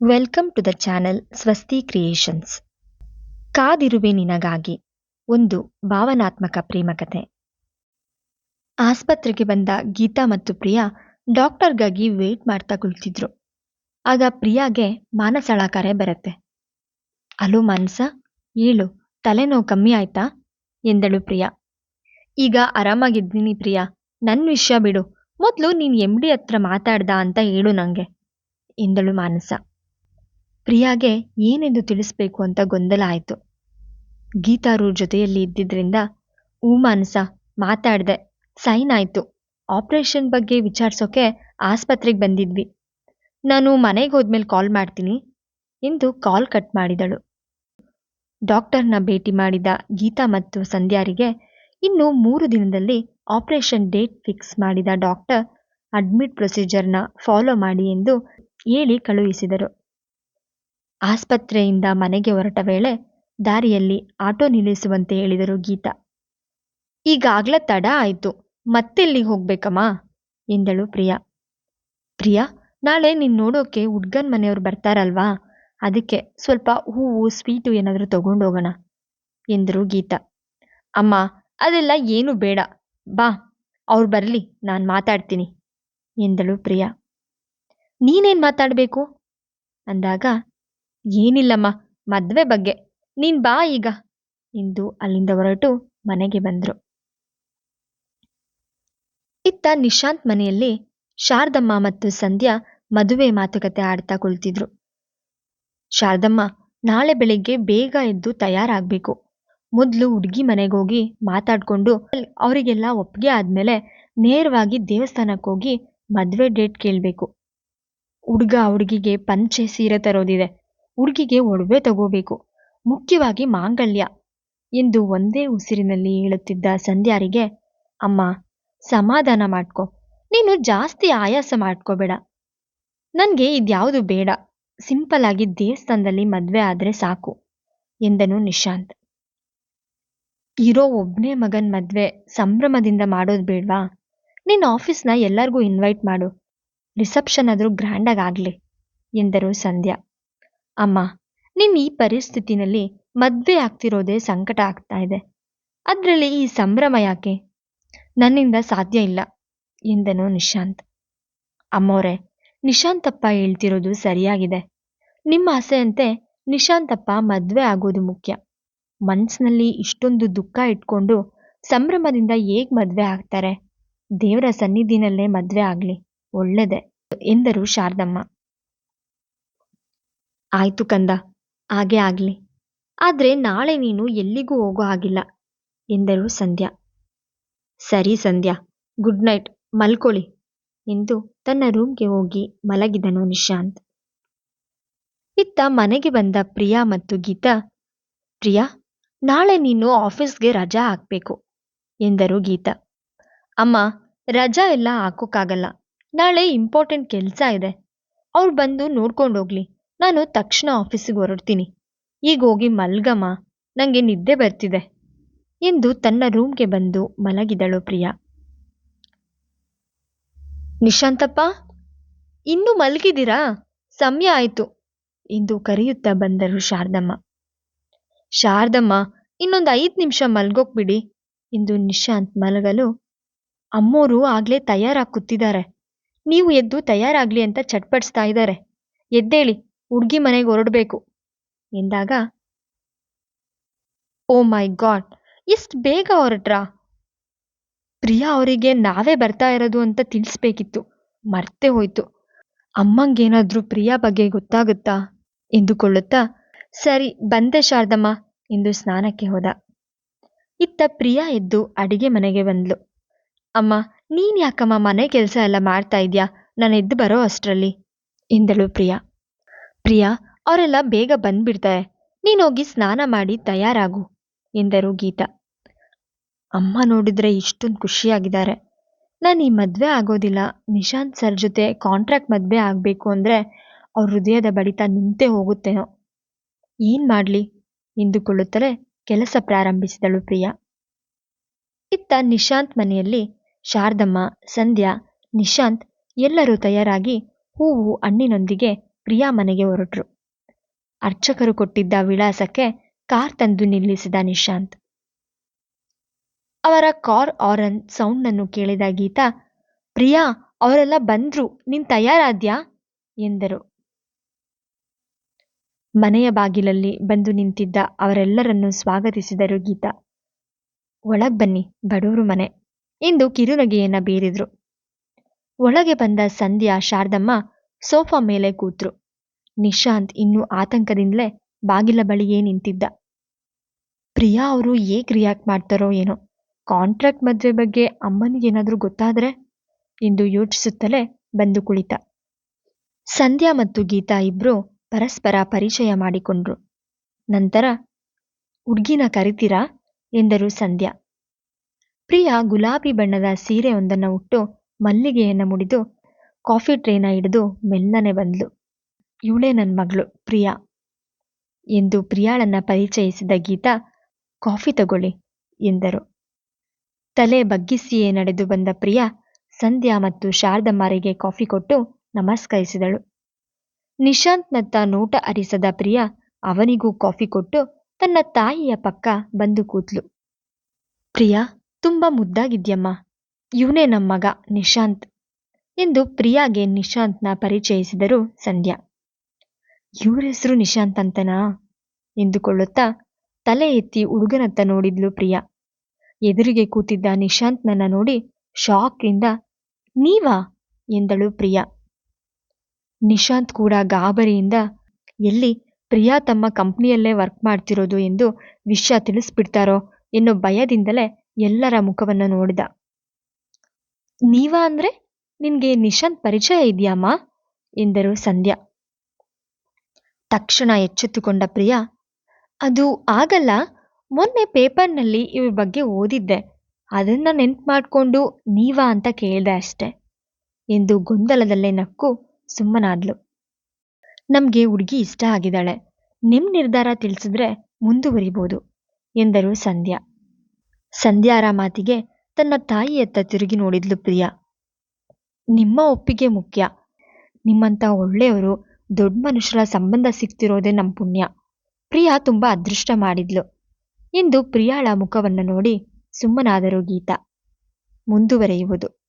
Welcome to the channel Swasti Creations. ಕಾದಿರುವೆ ನಿನಗಾಗಿ ಒಂದು ಭಾವನಾತ್ಮಕ ಪ್ರೇಮಕತೆ ಆಸ್ಪತ್ರೆಗೆ ಬಂದ ಗೀತಾ ಮತ್ತು ಪ್ರಿಯಾ ಡಾಕ್ಟರ್ಗಾಗಿ ವೇಟ್ ಮಾಡ್ತಾ ಕುಳಿತಿದ್ರು. ಆಗ ಪ್ರಿಯಾಗೆ ಮಾನಸಳ ಕರೆ ಬರುತ್ತೆ. ಅಲೋ ಮಾನಸ ಹೇಳು ತಲೆನೋವು ಕಮ್ಮಿ ಆಯ್ತಾ? ಎಂದಳು ಪ್ರಿಯಾ. ಈಗ ಆರಾಮಾಗಿದ್ದೀನಿ ಪ್ರಿಯಾ. ನನ್ನ ವಿಷಯ ಬಿಡು. ಮೊದಲು ನೀನು ಎಂ ಡಿ ಹತ್ರ ಮಾತಾಡ್ದ ಅಂತ ಹೇಳು ನನಗೆ ಎಂದಳು ಮಾನಸ. ಪ್ರಿಯಾಗೆ ಏನೆಂದು ತಿಳಿಸ್ಬೇಕು ಅಂತ ಗೊಂದಲ ಆಯಿತು. ಗೀತಾರು ಜೊತೆಯಲ್ಲಿ ಇದ್ದಿದ್ರಿಂದ ಊಮಾನಸ ಮಾನಸ ಮಾತಾಡ್ದೆ, ಸೈನ್ ಆಯಿತು. ಆಪರೇಷನ್ ಬಗ್ಗೆ ವಿಚಾರಿಸೋಕೆ ಆಸ್ಪತ್ರೆಗೆ ಬಂದಿದ್ವಿ. ನಾನು ಮನೆಗೆ ಹೋದ್ಮೇಲೆ ಕಾಲ್ ಮಾಡ್ತೀನಿ ಎಂದು ಕಾಲ್ ಕಟ್ ಮಾಡಿದಳು. ಡಾಕ್ಟರ್ನ ಭೇಟಿ ಮಾಡಿದ ಗೀತಾ ಮತ್ತು ಸಂಧ್ಯಾರಿಗೆ ಇನ್ನು ಮೂರು ದಿನದಲ್ಲಿ ಆಪರೇಷನ್ ಡೇಟ್ ಫಿಕ್ಸ್ ಮಾಡಿದ ಡಾಕ್ಟರ್, ಅಡ್ಮಿಟ್ ಪ್ರೊಸೀಜರ್ನ ಫಾಲೋ ಮಾಡಿ ಎಂದು ಹೇಳಿ ಕಳುಹಿಸಿದರು. ಆಸ್ಪತ್ರೆಯಿಂದ ಮನೆಗೆ ಹೊರಟ ವೇಳೆ ದಾರಿಯಲ್ಲಿ ಆಟೋ ನಿಲ್ಲಿಸುವಂತೆ ಹೇಳಿದರು ಗೀತಾ. ಈಗಾಗ್ಲೇ ತಡ ಆಯ್ತು ಮತ್ತೆಲ್ಲಿಗೆ ಹೋಗ್ಬೇಕಮ್ಮ? ಎಂದಳು ಪ್ರಿಯಾ. ಪ್ರಿಯಾ, ನಾಳೆ ನಿನ್ ನೋಡೋಕೆ ಹುಡ್ಗನ್ ಮನೆಯವ್ರು ಬರ್ತಾರಲ್ವಾ? ಅದಕ್ಕೆ ಸ್ವಲ್ಪ ಹೂವು, ಸ್ವೀಟು ಏನಾದರೂ ತಗೊಂಡೋಗೋಣ, ಎಂದರು ಗೀತಾ. ಅಮ್ಮ, ಅದೆಲ್ಲ ಏನು ಬೇಡ. ಬಾ, ಅವ್ರು ಬರಲಿ, ನಾನು ಮಾತಾಡ್ತೀನಿ, ಎಂದಳು ಪ್ರಿಯಾ. ನೀನೇನು ಮಾತಾಡಬೇಕು? ಅಂದಾಗ ಏನಿಲ್ಲಮ್ಮ, ಮದ್ವೆ ಬಗ್ಗೆ. ನೀನ್ ಬಾ ಈಗ. ಎಂದು ಅಲ್ಲಿಂದ ಹೊರಟು ಮನೆಗೆ ಬಂದ್ರು. ಇತ್ತ ನಿಶಾಂತ್ ಮನೆಯಲ್ಲಿ ಶಾರದಮ್ಮ ಮತ್ತು ಸಂಧ್ಯಾ ಮದುವೆ ಮಾತುಕತೆ ಆಡ್ತಾ ಕುಳಿತಿದ್ರು. ಶಾರದಮ್ಮ, ನಾಳೆ ಬೆಳಿಗ್ಗೆ ಬೇಗ ಎದ್ದು ತಯಾರಾಗಬೇಕು. ಮೊದಲು ಹುಡುಗಿ ಹೋಗಿ ಮಾತಾಡ್ಕೊಂಡು ಅವರಿಗೆಲ್ಲ ಒಪ್ಪಿಗೆ ಆದ್ಮೇಲೆ ನೇರವಾಗಿ ದೇವಸ್ಥಾನಕ್ಕೆ ಹೋಗಿ ಮದುವೆ ಡೇಟ್ ಕೇಳಬೇಕು. ಹುಡುಗ ಹುಡುಗಿಗೆ ಪಂಚೆ ಸೀರೆ ತರೋದಿದೆ. ಹುಡುಗಿಗೆ ಒಡವೆ ತಗೋಬೇಕು. ಮುಖ್ಯವಾಗಿ ಮಾಂಗಲ್ಯ ಎಂದು ಒಂದೇ ಉಸಿರಿನಲ್ಲಿ ಹೇಳುತ್ತಿದ್ದ ಸಂಧ್ಯಾರಿಗೆ, ಅಮ್ಮ, ಸಮಾಧಾನ ಮಾಡ್ಕೊ. ನೀನು ಜಾಸ್ತಿ ಆಯಾಸ ಮಾಡ್ಕೋಬೇಡ. ನನಗೆ ಇದ್ಯಾವುದು ಬೇಡ. ಸಿಂಪಲ್ ಆಗಿ ದೇವಸ್ಥಾನದಲ್ಲಿ ಮದುವೆ ಆದರೆ ಸಾಕು, ಎಂದನು ನಿಶಾಂತ್. ಇರೋ ಒಬ್ಬನೇ ಮಗನ್ ಮದುವೆ ಸಂಭ್ರಮದಿಂದ ಮಾಡೋದು ಬೇಡ್ವಾ? ನಿನ್ನ ಆಫೀಸ್ನ ಎಲ್ಲರಿಗೂ ಇನ್ವೈಟ್ ಮಾಡು. ರಿಸೆಪ್ಷನ್ ಆದರೂ ಗ್ರ್ಯಾಂಡಾಗಿ ಆಗಲಿ, ಎಂದರು ಸಂಧ್ಯಾ. ಅಮ್ಮ ನಿನ್ನ ಈ ಪರಿಸ್ಥಿತಿನಲ್ಲಿ ಮದ್ವೆ ಆಗ್ತಿರೋದೇ ಸಂಕಟ ಆಗ್ತಾ ಇದೆ. ಅದರಲ್ಲಿ ಈ ಸಂಭ್ರಮ ಯಾಕೆ? ನನ್ನಿಂದ ಸಾಧ್ಯ ಇಲ್ಲ, ಎಂದನು ನಿಶಾಂತ್. ಅಮ್ಮೋರೆ, ನಿಶಾಂತಪ್ಪ ಹೇಳ್ತಿರೋದು ಸರಿಯಾಗಿದೆ. ನಿಮ್ಮ ಆಸೆಯಂತೆ ನಿಶಾಂತಪ್ಪ ಮದ್ವೆ ಆಗೋದು ಮುಖ್ಯ. ಮನಸ್ಸಿನಲ್ಲಿ ಇಷ್ಟೊಂದು ದುಃಖ ಇಟ್ಕೊಂಡು ಸಂಭ್ರಮದಿಂದ ಹೇಗ್ ಮದ್ವೆ ಆಗ್ತಾರೆ? ದೇವರ ಸನ್ನಿಧಿನಲ್ಲೇ ಮದ್ವೆ ಆಗ್ಲಿ, ಒಳ್ಳೆದೆ, ಎಂದರು ಶಾರದಮ್ಮ. ಆಯ್ತು ಕಂದ, ಹಾಗೆ ಆಗ್ಲಿ. ಆದ್ರೆ ನಾಳೆ ನೀನು ಎಲ್ಲಿಗೂ ಹೋಗೋ ಹಾಗಿಲ್ಲ, ಎಂದರು ಸಂಧ್ಯಾ. ಸರಿ ಸಂಧ್ಯಾ, ಗುಡ್ ನೈಟ್, ಮಲ್ಕೊಳ್ಳಿ, ಎಂದು ತನ್ನ ರೂಮ್ಗೆ ಹೋಗಿ ಮಲಗಿದನು ನಿಶಾಂತ್. ಇತ್ತ ಮನೆಗೆ ಬಂದ ಪ್ರಿಯಾ ಮತ್ತು ಗೀತಾ, ಪ್ರಿಯಾ, ನಾಳೆ ನೀನು ಆಫೀಸ್ಗೆ ರಜಾ ಹಾಕ್ಬೇಕು, ಎಂದರು ಗೀತಾ. ಅಮ್ಮ, ರಜಾ ಎಲ್ಲ ಹಾಕೋಕ್ಕಾಗಲ್ಲ, ನಾಳೆ ಇಂಪಾರ್ಟೆಂಟ್ ಕೆಲಸ ಇದೆ, ಅವ್ರು ಬಂದು ನೋಡ್ಕೊಂಡು ಹೋಗ್ಲಿ ನಾನು ತಕ್ಷಣ ಆಫೀಸಿಗೆ ಹೊರಡ್ತೀನಿ. ಈಗ ಹೋಗಿ ಮಲ್ಗಮ್ಮ ನನಗೆ ನಿದ್ದೆ ಬರ್ತಿದೆ ಎಂದು ತನ್ನ ರೂಮ್ಗೆ ಬಂದು ಮಲಗಿದಳು ಪ್ರಿಯಾ. ನಿಶಾಂತಪ್ಪ, ಇನ್ನೂ ಮಲಗಿದ್ದೀರಾ? ಸಮಯ ಆಯಿತು ಎಂದು ಕರೆಯುತ್ತಾ ಬಂದರು ಶಾರದಮ್ಮ. ಶಾರದಮ್ಮ, ಇನ್ನೊಂದು ಐದು ನಿಮಿಷ ಮಲ್ಗೋಗ್ಬಿಡಿ ಎಂದು ನಿಶಾಂತ್ ಮಲಗಲು ಅಮ್ಮೋರು ಆಗ್ಲೇ ತಯಾರಾಗಿ ಕೂತಿದ್ದಾರೆ. ನೀವು ಎದ್ದು ತಯಾರಾಗ್ಲಿ ಅಂತ ಚಟ್ಪಡಿಸ್ತಾ ಇದ್ದಾರೆ. ಎದ್ದೇಳಿ. ಹುಡ್ಗಿ ಮನೆಗೆ ಹೊರಡಬೇಕು. ಎಂದಾಗ, ಓ ಮೈ ಗಾಡ್ ಎಷ್ಟು ಬೇಗ ಹೊರಟ್ರಾ? ಪ್ರಿಯಾ ಅವರಿಗೆ ನಾವೇ ಬರ್ತಾ ಇರೋದು ಅಂತ ತಿಳಿಸ್ಬೇಕಿತ್ತು. ಮರ್ತೇ ಹೋಯ್ತು. ಅಮ್ಮಂಗೇನಾದ್ರೂ ಪ್ರಿಯಾ ಬಗ್ಗೆ ಗೊತ್ತಾಗುತ್ತಾ? ಎಂದುಕೊಳ್ಳುತ್ತಾ, ಸರಿ, ಬಂದೆ ಶಾರದಮ್ಮ, ಎಂದು ಸ್ನಾನಕ್ಕೆ ಹೋದ. ಇತ್ತ ಪ್ರಿಯಾ ಎದ್ದು ಅಡಿಗೆ ಮನೆಗೆ ಬಂದ್ಲು. ಅಮ್ಮ, ನೀನ್ ಯಾಕಮ್ಮ ಮನೆ ಕೆಲಸ ಎಲ್ಲ ಮಾಡ್ತಾ ಇದ್ಯಾ? ನಾನು ಎದ್ದು ಬರೋ ಅಷ್ಟರಲ್ಲಿ, ಎಂದಳು ಪ್ರಿಯಾ. ಪ್ರಿಯಾ, ಅವರೆಲ್ಲ ಬೇಗ ಬಂದ್ಬಿಡ್ತಾರೆ. ನೀನೋಗಿ ಸ್ನಾನ ಮಾಡಿ ತಯಾರಾಗು, ಎಂದರು ಗೀತಾ. ಅಮ್ಮ ನೋಡಿದ್ರೆ ಇಷ್ಟೊಂದು ಖುಷಿಯಾಗಿದ್ದಾರೆ. ನಾನು ಈ ಮದುವೆ ಆಗೋದಿಲ್ಲ. ನಿಶಾಂತ್ ಸರ್ ಜೊತೆ ಕಾಂಟ್ರಾಕ್ಟ್ ಮದುವೆ ಆಗಬೇಕು ಅಂದರೆ ಅವ್ರ ಹೃದಯದ ಬಡಿತ ನಿಂತೇ ಹೋಗುತ್ತೇನೋ. ಏನು ಮಾಡಲಿ? ಎಂದುಕೊಳ್ಳುತ್ತಲೇ ಕೆಲಸ ಪ್ರಾರಂಭಿಸಿದಳು ಪ್ರಿಯಾ. ಇತ್ತ ನಿಶಾಂತ್ ಮನೆಯಲ್ಲಿ ಶಾರದಮ್ಮ, ಸಂಧ್ಯಾ, ನಿಶಾಂತ್ ಎಲ್ಲರೂ ತಯಾರಾಗಿ ಹೂವು ಹಣ್ಣಿನೊಂದಿಗೆ ಪ್ರಿಯಾ ಮನೆಗೆ ಹೊರಟ್ರು. ಅರ್ಚಕರು ಕೊಟ್ಟಿದ್ದ ವಿಳಾಸಕ್ಕೆ ಕಾರ್ ತಂದು ನಿಲ್ಲಿಸಿದ ನಿಶಾಂತ್. ಅವರ ಕಾರ್ ಆರನ್ ಸೌಂಡನ್ನು ಕೇಳಿದ ಗೀತಾ, ಪ್ರಿಯಾ, ಅವರೆಲ್ಲ ಬಂದ್ರು, ನೀನ್ ತಯಾರಾದ್ಯಾ? ಎಂದರು. ಮನೆಯ ಬಾಗಿಲಲ್ಲಿ ಬಂದು ನಿಂತಿದ್ದ ಅವರೆಲ್ಲರನ್ನು ಸ್ವಾಗತಿಸಿದರು ಗೀತಾ. ಒಳಗ್ ಬನ್ನಿ ಬಡೂರು ಮನೆ. ಎಂದು ಕಿರುನಗೆಯನ್ನ ಬೀರಿದ್ರು. ಒಳಗೆ ಬಂದ ಸಂಧ್ಯಾ, ಶಾರದಮ್ಮ ಸೋಫಾ ಮೇಲೆ ಕೂತ್ರು. ನಿಶಾಂತ್ ಇನ್ನೂ ಆತಂಕದಿಂದಲೇ ಬಾಗಿಲ ಬಳಿಯೇ ನಿಂತಿದ್ದ. ಪ್ರಿಯಾ ಅವರು ಹೇಗೆ ರಿಯಾಕ್ಟ್ ಮಾಡ್ತಾರೋ ಏನೋ? ಕಾಂಟ್ರಾಕ್ಟ್ ಮದುವೆ ಬಗ್ಗೆ ಅಮ್ಮನಿಗೇನಾದ್ರೂ ಗೊತ್ತಾದ್ರೆ ಎಂದು ಯೋಚಿಸುತ್ತಲೇ ಬಂದು ಕುಳಿತ. ಸಂಧ್ಯಾ ಮತ್ತು ಗೀತಾ ಇಬ್ರು ಪರಸ್ಪರ ಪರಿಚಯ ಮಾಡಿಕೊಂಡ್ರು. ನಂತರ, ಹುಡ್ಗಿನ ಕರಿತೀರಾ? ಎಂದರು ಸಂಧ್ಯಾ. ಪ್ರಿಯಾ ಗುಲಾಬಿ ಬಣ್ಣದ ಸೀರೆಯೊಂದನ್ನು ಉಟ್ಟು ಮಲ್ಲಿಗೆಯನ್ನ ಮುಡಿದು ಕಾಫಿ ಟ್ರೇನ ಹಿಡಿದು ಮೆಲ್ಲನೆ ಬಂದ್ಲು. ಇವಳೇ ನನ್ನ ಮಗಳು, ಪ್ರಿಯಾ ಎಂದು ಪ್ರಿಯಾಳನ್ನ ಪರಿಚಯಿಸಿದ ಗೀತಾ, ಕಾಫಿ ತಗೊಳ್ಳಿ ಎಂದರು. ತಲೆ ಬಗ್ಗಿಸಿಯೇ ನಡೆದು ಬಂದ ಪ್ರಿಯಾ, ಸಂಧ್ಯಾ ಮತ್ತು ಶಾರದಮ್ಮರಿಗೆ ಕಾಫಿ ಕೊಟ್ಟು ನಮಸ್ಕರಿಸಿದಳು. ನಿಶಾಂತ್ನತ್ತ ನೋಟ ಅರಿಸದ ಪ್ರಿಯಾ ಅವನಿಗೂ ಕಾಫಿ ಕೊಟ್ಟು ತನ್ನ ತಾಯಿಯ ಪಕ್ಕ ಬಂದು ಕೂತ್ಲು. ಪ್ರಿಯಾ, ತುಂಬಾ ಮುದ್ದಾಗಿದ್ಯಮ್ಮ. ಇವನೇ ನಮ್ಮಗ ಮಗ ನಿಶಾಂತ್. ಎಂದು ಪ್ರಿಯಾಗೆ ನಿಶಾಂತ್ನ ಪರಿಚಯಿಸಿದರು ಸಂಧ್ಯಾ. ಇವ್ರ ಹೆಸರು ನಿಶಾಂತ್ ಅಂತನಾ? ಎಂದುಕೊಳ್ಳುತ್ತಾ ತಲೆ ಎತ್ತಿ ಹುಡುಗನತ್ತ ನೋಡಿದ್ಲು ಪ್ರಿಯಾ. ಎದುರಿಗೆ ಕೂತಿದ್ದ ನಿಶಾಂತ್ನನ್ನ ನೋಡಿ ಶಾಕ್ನಿಂದ, ನೀವಾ? ಎಂದಳು ಪ್ರಿಯಾ. ನಿಶಾಂತ್ ಕೂಡ ಗಾಬರಿಯಿಂದ, ಎಲ್ಲಿ ಪ್ರಿಯಾ ತಮ್ಮ ಕಂಪ್ನಿಯಲ್ಲೇ ವರ್ಕ್ ಮಾಡ್ತಿರೋದು ಎಂದು ವಿಷಯ ತಿಳಿಸ್ಬಿಡ್ತಾರೋ ಎನ್ನೋ ಭಯದಿಂದಲೇ ಎಲ್ಲರ ಮುಖವನ್ನು ನೋಡಿದ. ನೀವಾ ಅಂದ್ರೆ? ನಿನ್ಗೆ ನಿಶಾಂತ್ ಪರಿಚಯ ಇದೆಯಮ್ಮ? ಎಂದರು ಸಂಧ್ಯಾ. ತಕ್ಷಣ ಎಚ್ಚೆತ್ತುಕೊಂಡ ಪ್ರಿಯಾ, ಅದು ಆಗಲ್ಲ, ಮೊನ್ನೆ ಪೇಪರ್ನಲ್ಲಿ ಇವ್ರ ಬಗ್ಗೆ ಓದಿದ್ದೆ, ಅದನ್ನ ನೆನ್ಪು ಮಾಡಿಕೊಂಡು ನೀವಾ ಅಂತ ಕೇಳಿದೆ ಅಷ್ಟೆ, ಎಂದು ಗೊಂದಲದಲ್ಲೇ ನಕ್ಕು ಸುಮ್ಮನಾದ್ಲು. ನಮ್ಗೆ ಹುಡುಗಿ ಇಷ್ಟ ಆಗಿದ್ದಾಳೆ, ನಿಮ್ ನಿರ್ಧಾರ ತಿಳಿಸಿದ್ರೆ ಮುಂದುವರಿಬೋದು, ಎಂದರು ಸಂಧ್ಯಾ. ಸಂಧ್ಯಾರ ಮಾತಿಗೆ ತನ್ನ ತಾಯಿಯತ್ತ ತಿರುಗಿ ನೋಡಿದ್ಲು ಪ್ರಿಯಾ. ನಿಮ್ಮ ಒಪ್ಪಿಗೆ ಮುಖ್ಯ. ನಿಮ್ಮಂತ ಒಳ್ಳೆಯವರು ದೊಡ್ಡ ಮನುಷ್ಯರ ಸಂಬಂಧ ಸಿಗ್ತಿರೋದೇ ನಮ್ಮ ಪುಣ್ಯ. ಪ್ರಿಯಾ ತುಂಬ ಅದೃಷ್ಟ ಮಾಡಿದ್ಲು. ಎಂದು ಪ್ರಿಯಾಳ ಮುಖವನ್ನು ನೋಡಿ ಸುಮ್ಮನಾದರು ಗೀತಾ. ಮುಂದುವರೆಯುವುದು.